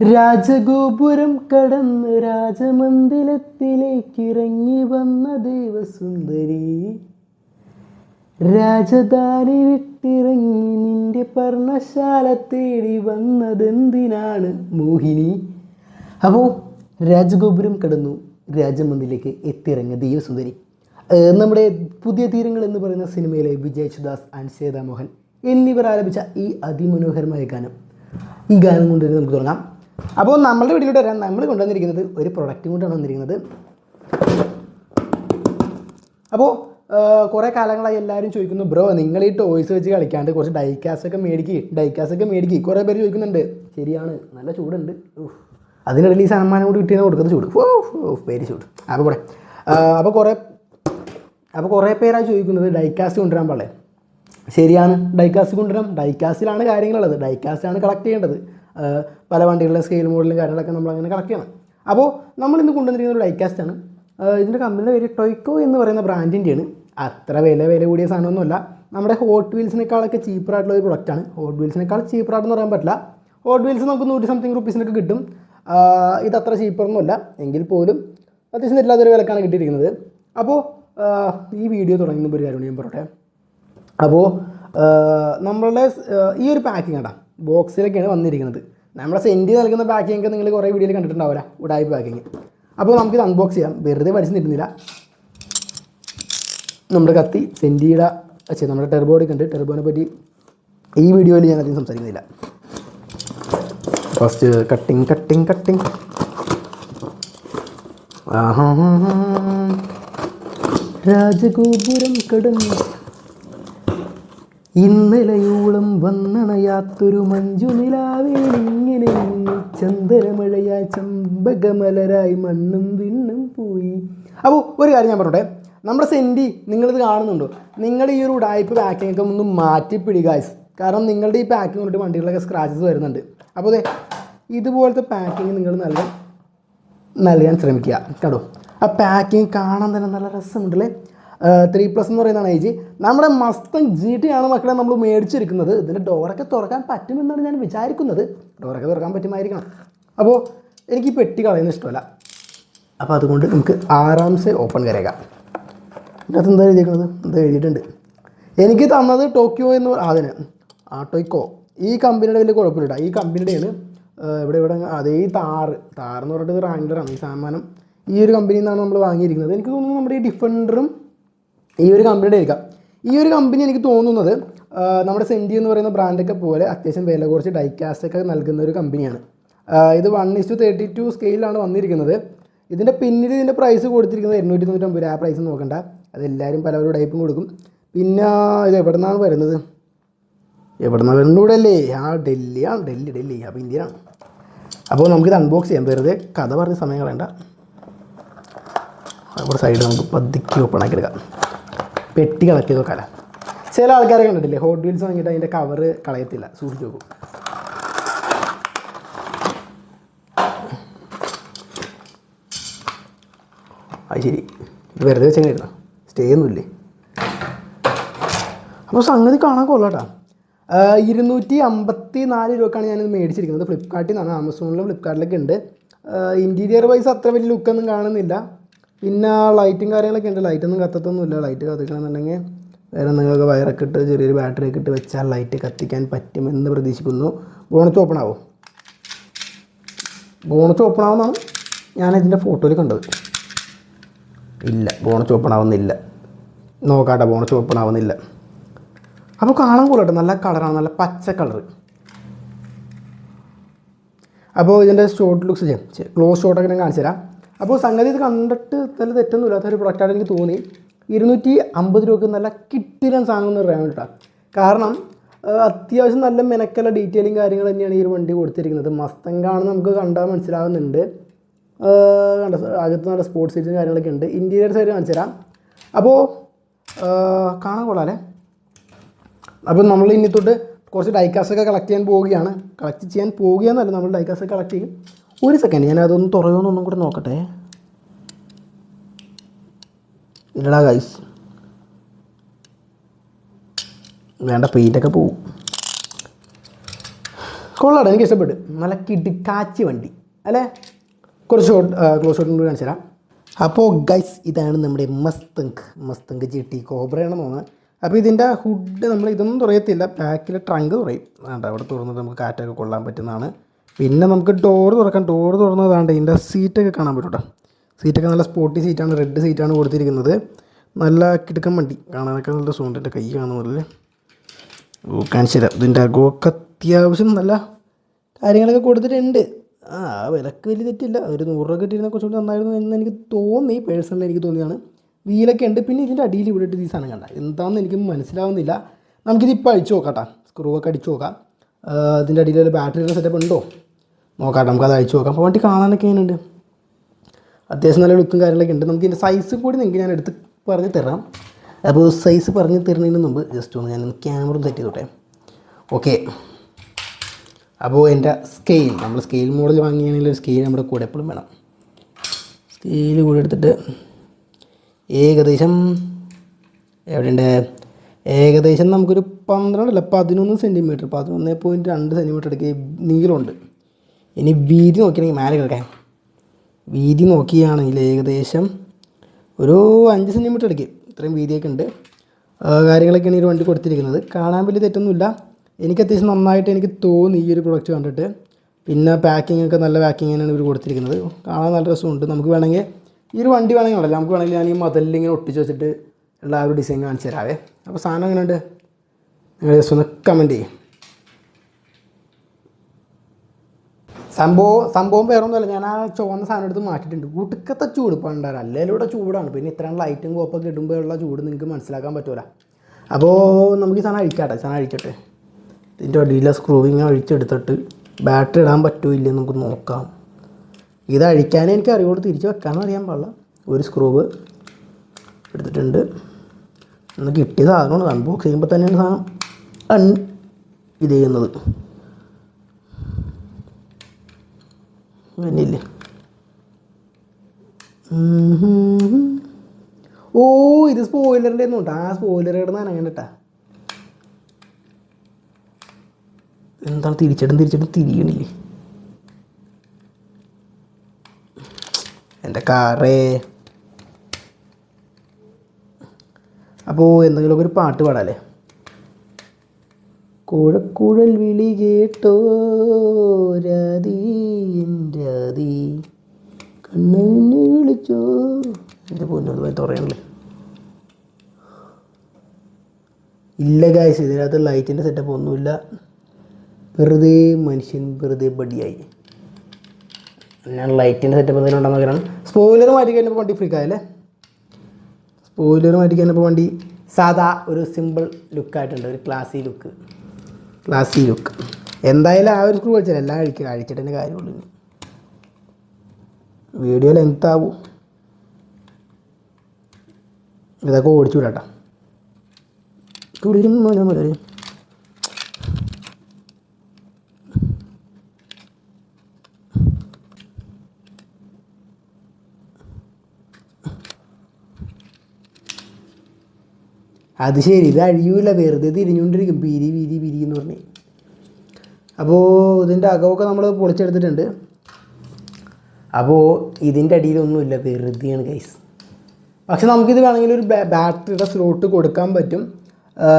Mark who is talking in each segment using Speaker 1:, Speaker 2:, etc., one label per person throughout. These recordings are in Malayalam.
Speaker 1: രാജഗോപുരം കടന്ന് രാജമന്ദിരത്തിലേക്ക് ഇറങ്ങി വന്ന ദേവസുന്ദരി. രാജധാനി വിട്ടിറങ്ങി നിന്റെ പർണശാല തേടി വന്നതെന്തിനാണ് മോഹിനി? അപ്പോൾ രാജഗോപുരം കടന്നു രാജമന്ദിലേക്ക് എത്തിയിറങ്ങിയ ദേവസുന്ദരി. നമ്മുടെ പുതിയ തീരങ്ങൾ എന്ന് പറയുന്ന സിനിമയിലെ വിജയ് സുദാസ് ആൻഡ് സേതാമോഹൻ മോഹൻ എന്നിവർ ആലപിച്ച ഈ അതിമനോഹരമായ ഗാനം. ഈ ഗാനം കൊണ്ട് നമുക്ക് തുടങ്ങാം. അപ്പോൾ നമ്മളുടെ വീട്ടിലോട്ട് വരാൻ നമ്മൾ കൊണ്ടുവന്നിരിക്കുന്നത് ഒരു പ്രൊഡക്റ്റും കൊണ്ടാണ് വന്നിരിക്കുന്നത്. അപ്പോൾ കുറേ കാലങ്ങളായി എല്ലാവരും ചോദിക്കുന്നു ബ്രോ നിങ്ങൾ ഈ ടോയ്സ് വെച്ച് കളിക്കാണ്ട് കുറച്ച് ഡൈക്കാസൊക്കെ ഒക്കെ ഡൈക്കാസൊക്കെ മേടിക്കുക കുറേ പേര് ചോദിക്കുന്നുണ്ട് ശരിയാണ് നല്ല ചൂടുണ്ട്. അതിനിടയിൽ ഈ സമ്മാനം കൂടി കിട്ടിയാൽ കൊടുക്കുന്ന ചൂട്. ഓ വെരി ചൂട്. അപ്പോൾ കൂടെ അപ്പോൾ കുറേ അപ്പോൾ കുറേ പേരാണ് ചോദിക്കുന്നത് ഡൈക്കാസ്റ്റ് കൊണ്ടുവരാൻ പാടില്ലേ? ശരിയാണ് ഡൈക്കാസ്റ്റ് കൊണ്ടുവരാം ഡൈക്കാസ്റ്റിലാണ് കാര്യങ്ങളുള്ളത്. ഡൈക്കാസ്റ്റാണ് കളക്ട് ചെയ്യേണ്ടത്. പല വണ്ടികളുടെ സ്കെയിൽ മോഡലും കാര്യങ്ങളൊക്കെ നമ്മൾ അങ്ങനെ കളക്ട് ചെയ്യണം. അപ്പോൾ നമ്മൾ ഇന്ന് കൊണ്ടുവന്നിരിക്കുന്ന ഒരു ആണ്. ഇതിന്റെ കമ്പനിയുടെ പേര് ടൊയ്ക്കോ എന്ന് പറയുന്ന ബ്രാൻഡിന്റെയാണ് അത്ര വില വില കൂടിയ സാധനമൊന്നുമല്ല. നമ്മുടെ ഹോട്ട് വീൽസിനേക്കാളൊക്കെ ചീപ്പറായിട്ടുള്ള ഒരു പ്രൊഡക്റ്റാണ് ഹോട്ട് വീൽസിനേക്കാൾ ചീപ്പറായിട്ടെന്ന് പറയാൻ പറ്റില്ല. ഹോട്ട് വീൽസ് നമുക്ക് നൂറ്റി സംതിങ് റുപ്പീസിനൊക്കെ കിട്ടും. ഇത് അത്ര ചീപ്പറൊന്നുമല്ല എങ്കിൽ പോലും അത്യാവശ്യം ഇല്ലാത്തൊരു വിലക്കാണ് കിട്ടിയിരിക്കുന്നത്. അപ്പോൾ ഈ വീഡിയോ തുടങ്ങുന്ന ഒരു കാര്യം ഞാൻ പറയട്ടെ. അപ്പോൾ നമ്മളുടെ ഈ ഒരു പാക്കിംഗ് കേട്ടോ ബോക്സിലൊക്കെയാണ് വന്നിരിക്കുന്നത്. നമ്മുടെ സെന്റി നൽകുന്ന പാക്കിംഗ് നിങ്ങൾ കുറേ വീഡിയോയിൽ കണ്ടിട്ടുണ്ടാവില്ല ഉടായ്പ പാക്കിങ് അപ്പോൾ നമുക്കിത് അൺബോക്സ് ചെയ്യാം. വെറുതെ പഠിച്ചു നിൽക്കുന്നില്ല നമ്മുടെ കത്തി സെന്റിയുടെ അച്ഛൻ നമ്മുടെ ടെർബോഡിക്ക് ഉണ്ട് ടെർബോനെ പറ്റി ഈ വീഡിയോയിൽ ഞാൻ അധികം സംസാരിക്കുന്നില്ല. ഫസ്റ്റ് കട്ടിങ് കട്ടിങ് കട്ടിങ് രാജഗോപുരം കടന്നു ഇന്നലെയോളം വന്നണയാത്തൊരു മഞ്ജുനിലാവേണിങ്ങനെ ചന്ദനമഴയായി ചമ്പകമലരായി മണ്ണും വിണ്ണും പോയി. അപ്പോൾ ഒരു കാര്യം ഞാൻ പറയട്ടെ? നമ്മുടെ സെന്റി നിങ്ങളിത് കാണുന്നുണ്ടോ? നിങ്ങളുടെ ഈ ഒരു ഉടായ്പ പാക്കിംഗ് ഒക്കെ ഒന്ന് മാറ്റിപ്പിടി ഗായ്സ് കാരണം നിങ്ങളുടെ ഈ പാക്കിംഗ് കൊണ്ടിട്ട് വണ്ടികളിലൊക്കെ സ്ക്രാച്ചസ് വരുന്നുണ്ട്. അപ്പോൾ അതെ ഇതുപോലത്തെ പാക്കിങ് നിങ്ങൾ നല്ല നൽകാൻ ശ്രമിക്കുക. കേട്ടോ ആ പാക്കിങ് കാണാൻ തന്നെ നല്ല രസമുണ്ടല്ലേ? ത്രീ പ്ലസ് എന്ന് പറയുന്നതാണ് ഏജ് നമ്മുടെ മസ്തം ജി ടി ആണ് മക്കളെ നമ്മൾ മേടിച്ചിരിക്കുന്നത്. ഇതിന്റെ ഡോറൊക്കെ തുറക്കാൻ പറ്റുമെന്നാണ് ഞാൻ വിചാരിക്കുന്നത്. ഡോറൊക്കെ തുറക്കാൻ പറ്റുമായിരിക്കണം. അപ്പോൾ എനിക്ക് പെട്ടി കളയുന്ന ഇഷ്ടമല്ല. അപ്പോൾ അതുകൊണ്ട് നമുക്ക് ആറാംസെ ഓപ്പൺ കരേക്കാം ഇതിനകത്ത് എന്താ എഴുതിയിരിക്കുന്നത് എന്താ എഴുതിയിട്ടുണ്ട്? എനിക്ക് തന്നത് ടോക്കിയോ എന്ന് അതിന്. ആ ടോയ്ക്കോ. ഈ കമ്പനിയുടെ വലിയ കുഴപ്പമില്ല ഈ കമ്പനിയുടെയാണ് ഇവിടെ ഇവിടെ അതേ താറ് താറ് എന്ന് പറഞ്ഞിട്ട് റാങ്ക്ലറാണ് ഈ സാമാനം. ഈ ഒരു കമ്പനിയിൽ നിന്നാണ് നമ്മൾ വാങ്ങിയിരിക്കുന്നത്. എനിക്ക് തോന്നുന്നു നമ്മുടെ ഈ ഡിഫൻഡറും ഈ ഒരു കമ്പനിയുടെ ആയിരിക്കാം ഈ ഒരു കമ്പനി എനിക്ക് തോന്നുന്നത് നമ്മുടെ സെൻഡി എന്ന് പറയുന്ന ബ്രാൻഡൊക്കെ പോലെ അത്യാവശ്യം വില കുറച്ച് ഡൈക്കാസ്റ്റ് ഒക്കെ നൽകുന്ന ഒരു കമ്പനിയാണ് ഇത് one is to thirty two സ്കെയിലാണ് വന്നിരിക്കുന്നത്. ഇതിന്റെ പിന്നിൽ ഇതിന്റെ പ്രൈസ് കൊടുത്തിരിക്കുന്നത് എണ്ണൂറ്റി തൊണ്ണൂറ്റൊമ്പത് ആ പ്രൈസ് നോക്കണ്ട. അതെല്ലാവരും പലവരും ടൈപ്പും കൊടുക്കും. പിന്നെ ഇത് എവിടെ നിന്നാണ് വരുന്നത്? എവിടെ നിന്നാണ് വരുന്നത്? ഇവിടെ അല്ലേ ആ ഡൽഹി ആ ഡൽഹി ഡൽഹി. അപ്പോൾ ഇന്ത്യയിലാണ്. അപ്പോൾ നമുക്കിത് അൺബോക്സ് ചെയ്യാം. വെറുതെ കഥ പറഞ്ഞ സമയം കളയണ്ട. അവിടെ സൈഡ് നമുക്ക് പതുക്കി ഓപ്പൺ ആക്കി എടുക്കാം. പെട്ടി കളക്ട് ചെയ്ത് നോക്കാല ചില ആൾക്കാരെ കണ്ടിട്ടില്ലേ? ഹോട്ട് വീൽസ് വാങ്ങിയിട്ട് അതിന്റെ കവറ് കളയത്തില്ല. സൂക്ഷിച്ച് നോക്കും. അത് ശരി. ഇത് വെറുതെ വെച്ചെങ്ങനെയായിരുന്നു? സ്റ്റേ ഒന്നുമില്ലേ അപ്പോൾ സംഗതി കാണാൻ കൊള്ളാട്ടാ. ഇരുന്നൂറ്റി അമ്പത്തി നാല് രൂപക്കാണ് ഞാനിത് മേടിച്ചിരിക്കുന്നത്. ഫ്ലിപ്കാർട്ടിൽ നിന്നാണ് ആമസോണിലും ഫ്ലിപ്കാർട്ടിലൊക്കെ ഉണ്ട്. ഇന്റീരിയർ വൈസ് അത്ര വലിയ ലുക്കൊന്നും കാണുന്നില്ല. പിന്നെ ലൈറ്റും കാര്യങ്ങളൊക്കെ ഉണ്ട്. ലൈറ്റൊന്നും കത്തത്തൊന്നുമില്ല ലൈറ്റ് കത്തിക്കണമെന്നുണ്ടെങ്കിൽ വേറെ നിങ്ങൾക്ക് വയറൊക്കെ ഇട്ട് ചെറിയൊരു ബാറ്ററി ഒക്കെ ഇട്ട് വെച്ചാൽ ലൈറ്റ് കത്തിക്കാൻ പറ്റുമെന്ന് പ്രതീക്ഷിക്കുന്നു. ബോണറ്റ് ഓപ്പൺ ആവും? ബോണറ്റ് ഓപ്പൺ ആവുന്നതാണ് ഞാൻ ഇതിന്റെ ഫോട്ടോയിൽ കണ്ടത്. ഇല്ല ബോണറ്റ് ഓപ്പൺ ആവുന്നില്ല. നോക്കാട്ടെ ബോണറ്റ് ഓപ്പൺ ആവുന്നില്ല. അപ്പോൾ കാണാൻ കൂടട്ടെ നല്ല കളറാണ് നല്ല പച്ച കളർ അപ്പോൾ ഇതിന്റെ ഷോർട്ട് ലുക്സ് ചെയ്യാം ക്ലോസ് ഷോട്ടൊക്കെ ഞാൻ കാണിച്ചു തരാം അപ്പോൾ സംഗതി ഇത് കണ്ടിട്ട് നല്ല തെറ്റൊന്നും ഇല്ലാത്ത ഒരു പ്രൊഡക്റ്റായിട്ട് എനിക്ക് തോന്നി. ഇരുന്നൂറ്റി അമ്പത് രൂപക്ക് നല്ല കിട്ടിലൻ സാധനം എന്ന് പറയാൻ കാരണം അത്യാവശ്യം നല്ല മെനക്കല്ല ഡീറ്റെയിലിങ് കാര്യങ്ങൾ തന്നെയാണ് ഈ ഒരു വണ്ടി കൊടുത്തിരിക്കുന്നത്. മസ്തങ്കാണെന്ന് നമുക്ക് കണ്ടാൽ മനസ്സിലാകുന്നുണ്ട് കണ്ട അകത്ത് നല്ല സ്പോർട്സ് സീറ്റും കാര്യങ്ങളൊക്കെ ഉണ്ട്. ഇന്റീരിയർ സൈഡ് കാണിച്ചു തരാം. അപ്പോൾ കാണാൻ കൊള്ളാമല്ലേ അപ്പോൾ നമ്മൾ ഇനി തൊട്ട് കുറച്ച് ഡൈക്കാസ് ഒക്കെ കളക്ട് ചെയ്യാൻ പോവുകയാണ്. കളക്ട് ചെയ്യാൻ പോവുകയെന്നല്ല നമ്മൾ ഡൈക്കാസ് ഒക്കെ കളക്ട് ചെയ്യും. ഒരു സെക്കൻഡ് ഞാൻ അതൊന്ന് തുറയോന്നൊന്നും കൂടെ നോക്കട്ടെ. ഇല്ലടാ ഗൈസ് വേണ്ട പെയിന്റൊക്കെ പോവും. കൊള്ളാടാ എനിക്ക് ഇഷ്ടപ്പെട്ടു. നല്ല കാച്ചി വണ്ടി. അല്ലേ? കുറച്ച് ഷോട്ട് ക്ലോസ് ഷോട്ടും കാണിച്ചു തരാം. അപ്പോൾ ഗൈസ് ഇതാണ് നമ്മുടെ മസ്തങ്ക് മസ്തങ്ക് ജി ടി കോബ്രയാണെന്ന് തോന്നുന്നത്. അപ്പോൾ ഇതിന്റെ ഹുഡ് നമ്മൾ ഇതൊന്നും തുറയത്തില്ല. ബാക്കിൽ ട്രങ്ക് തുറയും. വേണ്ട അവിടെ തുറന്നിട്ട് നമുക്ക് കാറ്റൊക്കെ കൊള്ളാൻ പറ്റുന്നതാണ്. പിന്നെ നമുക്ക് ഡോർ തുറക്കാം. ഡോറ് തുറന്നതാണ്ട് ഇതിന്റെ സീറ്റൊക്കെ കാണാൻ പറ്റും കേട്ടോ സീറ്റൊക്കെ നല്ല സ്പോട്ടി സീറ്റാണ് റെഡ് സീറ്റാണ് കൊടുത്തിരിക്കുന്നത്. നല്ല കിടക്കൻ വണ്ടി. കാണാനൊക്കെ നല്ല സൂണ്ടിന്റെ കൈ കാണുന്നില്ല ഓ കാണിച്ചു തരാം ഇതിന്റെ അകമൊക്കെ അത്യാവശ്യം നല്ല കാര്യങ്ങളൊക്കെ കൊടുത്തിട്ടുണ്ട്. ആ വിലക്ക് വലിയ തെറ്റില്ല. ഒരു നൂറ് രൂപ കിട്ടിയിരുന്ന കുറച്ചുകൂടി നന്നായിരുന്നു എന്ന് എനിക്ക് തോന്നി. പേഴ്സണലി എനിക്ക് തോന്നിയാണ് വീലൊക്കെ ഉണ്ട്. പിന്നെ ഇതിന്റെ അടിയിൽ ഇവിടെ ഇട്ട് ഈ സാധനം കണ്ട. എന്താണെന്ന് എനിക്ക് മനസ്സിലാവുന്നില്ല. നമുക്കിത് ഇപ്പോൾ അടിച്ചു കേട്ടോ. സ്ക്രൂ ഒക്കെ അടിച്ചു നോക്കാം. ഇതിന്റെ അടിയിൽ ഒരു ബാറ്ററിയുടെ സെറ്റപ്പ് ഉണ്ടോ? നോക്കാം നമുക്കത് അഴിച്ചു നോക്കാം. അപ്പോൾ വണ്ടി കാണാനൊക്കെ ഇങ്ങനെയുണ്ട് അത്യാവശ്യം നല്ല ലുക്കും കാര്യങ്ങളൊക്കെ ഉണ്ട്. നമുക്ക് ഇതിന്റെ സൈസ് കൂടി നിങ്ങൾക്ക് ഞാൻ എടുത്ത് പറഞ്ഞ് തരാം. അപ്പോൾ സൈസ് പറഞ്ഞ് തരുന്നതിന് മുമ്പ് ജസ്റ്റ് ഒന്ന് ഞാൻ ക്യാമറ സെറ്റ് ചെയ്തോട്ടെ. ഓക്കെ അപ്പോൾ എന്റെ സ്കെയിൽ നമ്മൾ സ്കെയിൽ മോഡൽ വാങ്ങിയാണെങ്കിൽ ഒരു സ്കെയിൽ നമ്മുടെ കൂടെ എപ്പോഴും വേണം. സ്കെയിൽ കൂടെ എടുത്തിട്ട് ഏകദേശം എവിടെയുണ്ട്? ഏകദേശം നമുക്കൊരു പന്ത്രണ്ടല്ല പതിനൊന്ന് സെന്റിമീറ്റർ പതിനൊന്ന് പോയിന്റ് രണ്ട് സെന്റിമീറ്റർ എടുക്കുക നീളമുണ്ട്. ഇനി വീതി നോക്കിയാണെങ്കിൽ മേലെ കിടക്കാൻ. വീതി നോക്കിയാണെങ്കിൽ ഏകദേശം ഒരു അഞ്ച് സെന്റിമീറ്റർ എടുക്കും ഇത്രയും വീതിയൊക്കെ ഉണ്ട്. കാര്യങ്ങളൊക്കെയാണ് ഈ വണ്ടി കൊടുത്തിരിക്കുന്നത്. കാണാൻ വലിയ തെറ്റൊന്നുമില്ല. എനിക്ക് അത്യാവശ്യം നന്നായിട്ട് എനിക്ക് തോന്നി ഈ ഒരു പ്രൊഡക്റ്റ് കണ്ടിട്ട്. പിന്നെ പാക്കിംഗ് ഒക്കെ നല്ല പാക്കിംഗ് തന്നെയാണ് ഇവർ കൊടുത്തിരിക്കുന്നത്. കാണാൻ നല്ല രസമുണ്ട്. നമുക്ക് വേണമെങ്കിൽ ഈ ഒരു വണ്ടി വേണമെങ്കിൽ ഉണ്ടല്ലോ നമുക്ക് വേണമെങ്കിൽ ഞാൻ ഈ മതിലിൽ ഇങ്ങനെ ഒട്ടിച്ച് വെച്ചിട്ട് ഉള്ള ആ ഒരു ഡിസൈൻ കാണിച്ചു തരാവേ. അപ്പോൾ സാധനം എങ്ങനെയുണ്ട്? നിങ്ങൾ ജസ്റ്റ് ഒന്ന് കമന്റ് ചെയ്യും. സംഭവം സംഭവം വേറെ ഒന്നുമല്ല ഞാൻ ആ ചുവന്ന സാധനം എടുത്ത് മാറ്റിയിട്ടുണ്ട്. ഉടുക്കത്തെ ചൂട് പണ്ടാണ് അല്ലേലൂടെ ചൂടാണ്. പിന്നെ ഇത്രയും ലൈറ്റും കോപ്പൊക്കെ ഇടുമ്പോഴുള്ള ചൂട് നിങ്ങൾക്ക് മനസ്സിലാക്കാൻ പറ്റൂല. അപ്പോൾ നമുക്ക് ഈ സാധനം അഴിക്കാട്ടെ. സാധനം അഴിക്കട്ടെ ഇതിന്റെ അടിയിലെ സ്ക്രൂവിങ് അഴിച്ചെടുത്തിട്ട് ബാറ്ററി ഇടാൻ പറ്റുമോ ഇല്ലേ നമുക്ക് നോക്കാം. ഇത് അഴിക്കാനേ എനിക്ക് അറിയുള്ളൂ. തിരിച്ച് വെക്കാനും അറിയാൻ പാടില്ല. ഒരു സ്ക്രൂവ് എടുത്തിട്ടുണ്ട്. ഇന്ന് കിട്ടിയ സാധനമാണ് അൺബോക്സ് ചെയ്യുമ്പോൾ തന്നെയാണ് സാധനം അൺ ഇത് ചെയ്യുന്നത്. പിന്നില്ലേ ഓ ഇത് സ്പോയിലറിന്റെ ഒന്നും കേട്ടോ ആ സ്പോയിലർ ഇടുന്ന അങ്ങനെ കേട്ടാ. എന്താണ് തിരിച്ചിട്ടും തിരിച്ചിട്ടും തിരിയണില്ലേ? എന്റെ കാറേ. അപ്പോൾ എന്തെങ്കിലുമൊക്കെ ഒരു പാട്ട് പാടാല്ലേ? കുഴക്കുഴൽ വിളി കേട്ടോ രാതി രാധി. രാതി കണ്ണനെ വിളിച്ചോ. എന്റെ പൊന്നു പോയി തുറയണല്ലേ ഇല്ല ഗായ്സ് ഇതിനകത്ത് ലൈറ്റിന്റെ സെറ്റപ്പ് ഒന്നുമില്ല. വെറുതെ മനുഷ്യൻ വെറുതെ ബടിയായി ഞാൻ ലൈറ്റിന്റെ സെറ്റപ്പ് എന്തെങ്കിലും ഉണ്ടെന്ന് നോക്കണം സ്പോയിലർ മാറ്റി കഴിഞ്ഞപ്പോൾ വണ്ടി ആയല്ലേ? സ്പോയിലർ മാറ്റി കഴിഞ്ഞപ്പോൾ വണ്ടി സാധാ ഒരു സിമ്പിൾ ലുക്കായിട്ടുണ്ട് ഒരു ക്ലാസി ലുക്ക് ക്ലാസി ലുക്ക്. എന്തായാലും ആ ഒരു സ്ക്രൂ കഴിച്ചാൽ എല്ലാം കഴിക്കുക കഴിച്ചിട്ടതിന്റെ കാര്യമുള്ളൂ വീഡിയോ ലെങ്ത് ആവും. ഇതൊക്കെ ഓടിച്ചു വിടാട്ടാ അത് ശരി ഇത് അഴിയൂല വെറുതെ തിരിഞ്ഞുകൊണ്ടിരിക്കും. പിരി പിരി പിരി എന്ന് പറഞ്ഞ്. അപ്പോൾ ഇതിന്റെ അകമൊക്കെ നമ്മൾ പൊളിച്ചെടുത്തിട്ടുണ്ട്. അപ്പോൾ ഇതിന്റെ അടിയിലൊന്നുമില്ല വെറുതെയാണ് ഗൈസ് പക്ഷെ നമുക്കിത് വേണമെങ്കിൽ ഒരു ബാറ്ററിയുടെ സ്ലോട്ട് കൊടുക്കാൻ പറ്റും.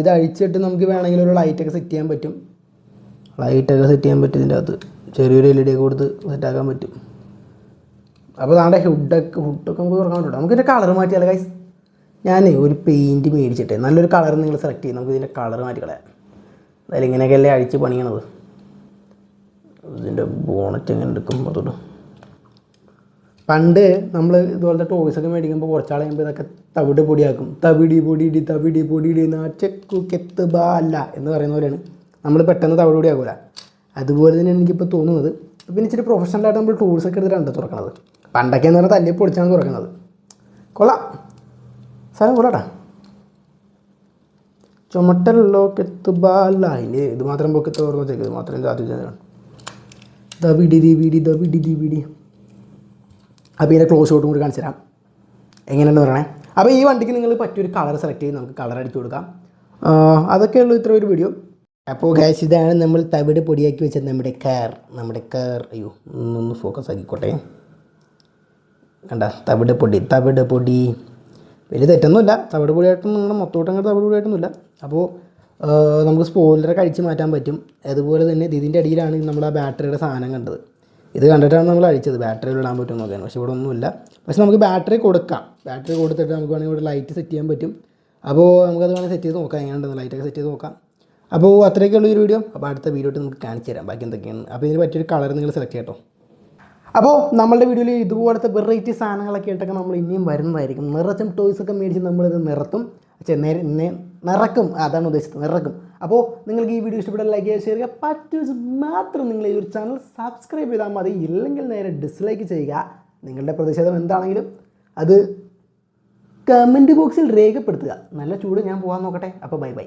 Speaker 1: ഇത് അഴിച്ചിട്ട് നമുക്ക് വേണമെങ്കിൽ ഒരു ലൈറ്റൊക്കെ സെറ്റ് ചെയ്യാൻ പറ്റും. ലൈറ്റൊക്കെ സെറ്റ് ചെയ്യാൻ പറ്റും ഇതിന്റെ അകത്ത്. ചെറിയൊരു എൽ ഇ ഡി കൊടുത്ത് സെറ്റാക്കാൻ പറ്റും. അപ്പോൾ നമ്മുടെ ഹുഡൊക്കെ ഹുഡൊക്കെ നമുക്ക് തുറക്കാൻ പറ്റും നമുക്ക് ഇതിന്റെ കളർ മാറ്റിയാലോ ഗൈസ് ഞാൻ ഒരു പെയിന്റ് മേടിച്ചിട്ട്. നല്ലൊരു കളർ നിങ്ങൾ സെലക്ട് ചെയ്യും. നമുക്ക് ഇതിന്റെ കളർ മാറ്റി കളയാം. അതായത് ഇങ്ങനെയൊക്കെയല്ലേ അഴിച്ച് പണിയണത്? ഇതിന്റെ ബോണറ്റ് എങ്ങനെ എടുക്കും അതോട് പണ്ട് നമ്മൾ ഇതുപോലത്തെ ടോയ്സൊക്കെ മേടിക്കുമ്പോൾ കുറച്ചാൾ കഴിയുമ്പോൾ ഇതൊക്കെ തവിട് പൊടിയാക്കും. തവിടി പൊടിയിടി തവിടി പൊടിയിടി നാച്ചു കെത്ത് ബാ അല്ല എന്ന് പറയുന്ന പോലെയാണ്. നമ്മൾ പെട്ടെന്ന് തവിട് പൊടിയാക്കൂല അതുപോലെ തന്നെയാണ് എനിക്കിപ്പോൾ തോന്നുന്നത്. പിന്നെ ഇച്ചിരി പ്രൊഫഷണലായിട്ട് നമ്മൾ ടൂൾസൊക്കെ എടുത്തിട്ടാണ് തുറക്കണത്. പണ്ടൊക്കെ എന്ന് പറഞ്ഞാൽ തല്ലി പൊടിച്ചാണ് തുറക്കണത്. കൊള്ളാം. സാധനം കൊള്ളാട്ടാ ചുമട്ടല്ലോ കെത്തുബാല ഇത് മാത്രം പൊക്കി ഓർമ്മ വെച്ചേക്ക് ഇത് മാത്രം ജാതി ചെയ്തതാണ് ദവിടി ദിവിടി ദവിടി ദിവിടി അപ്പോൾ ഇതിന്റെ ക്ലോസ് ഷോട്ടും കൂടി കാണിച്ചു തരാം. എങ്ങനെയാണെന്ന് പറയണേ? അപ്പോൾ ഈ വണ്ടിക്ക് നിങ്ങൾ പറ്റിയൊരു കളർ സെലക്ട് ചെയ്ത് നമുക്ക് കളർ അടിച്ചു കൊടുക്കാം. അതൊക്കെയുള്ളൂ ഇത്ര ഒരു വീഡിയോ അപ്പോൾ ഗ്യാസ് ഇതാണ് നമ്മൾ തവിട് പൊടിയാക്കി വെച്ചത് നമ്മുടെ കാർ നമ്മുടെ കാർ അയ്യോ ഒന്ന് ഫോക്കസ് ആക്കിക്കോട്ടെ. കണ്ട തവിട് പൊടി തവിട് പൊടി. വലിയ തെറ്റൊന്നുമില്ല. തവിട് പൊടിയായിട്ടൊന്നും നിങ്ങളുടെ മൊത്തമായിട്ട് അങ്ങനെ തവിട് പൊടിയായിട്ടൊന്നുമില്ല. അപ്പോൾ നമുക്ക് സ്പോയിലറെ കഴിച്ച് മാറ്റാൻ പറ്റും. അതുപോലെ തന്നെ ഇത് ഇതിന്റെ അടിയിലാണ് നമ്മൾ ആ ബാറ്ററിയുടെ സാധനം കണ്ടത്. ഇത് കണ്ടിട്ടാണ് നമ്മൾ അഴിച്ചത്. ബാറ്ററിയിൽ ഇടാൻ പറ്റും നോക്കാൻ. പക്ഷേ ഇവിടെ ഒന്നുമില്ല. പക്ഷേ നമുക്ക് ബാറ്ററി കൊടുക്കാം. ബാറ്ററി കൊടുത്തിട്ട് നമുക്ക് വേണമെങ്കിൽ ഇവിടെ ലൈറ്റ് സെറ്റ് ചെയ്യാൻ പറ്റും. അപ്പോൾ നമുക്കത് വേണമെങ്കിൽ സെറ്റ് ചെയ്ത് നോക്കാം. എങ്ങനെയുണ്ടെന്ന് ലൈറ്റൊക്കെ സെറ്റ് ചെയ്ത് നോക്കാം. അപ്പോൾ അത്രയൊക്കെയുള്ള ഒരു വീഡിയോ അപ്പോൾ അടുത്ത വീഡിയോ നമുക്ക് കാണിച്ചു തരാം. ബാക്കി എന്തൊക്കെയാണ്. അപ്പോൾ ഇതിന് പറ്റിയൊരു കളർ നിങ്ങൾ സെലക്ട് ചെയ്യട്ടോ. അപ്പോൾ നമ്മളുടെ വീഡിയോയിൽ ഇതുപോലത്തെ വെറൈറ്റി സാധനങ്ങളൊക്കെ ആയിട്ടൊക്കെ നമ്മൾ ഇനിയും വരുന്നതായിരിക്കും. നിറച്ചും ടോയ്സ് ഒക്കെ മേടിച്ച് നമ്മളിത് നിറത്തും നിറക്കും. അതാണ് ഉദ്ദേശിച്ചത് നിറക്കും. അപ്പോൾ നിങ്ങൾക്ക് ഈ വീഡിയോ ഇഷ്ടപ്പെട്ടാൽ ലൈക്ക് ചെയ്യുക ഷെയർ ചെയ്യുക. പറ്റുമെങ്കിൽ മാത്രം നിങ്ങൾ ഈ ഒരു ചാനൽ സബ്സ്ക്രൈബ് ചെയ്താൽ മതി. ഇല്ലെങ്കിൽ നേരെ ഡിസ്ലൈക്ക് ചെയ്യുക. നിങ്ങളുടെ പ്രതിഷേധം എന്താണെങ്കിലും അത് കമന്റ് ബോക്സിൽ രേഖപ്പെടുത്തുക. നല്ല ചൂട് ഞാൻ പോകാൻ നോക്കട്ടെ. അപ്പോൾ ബൈ ബൈ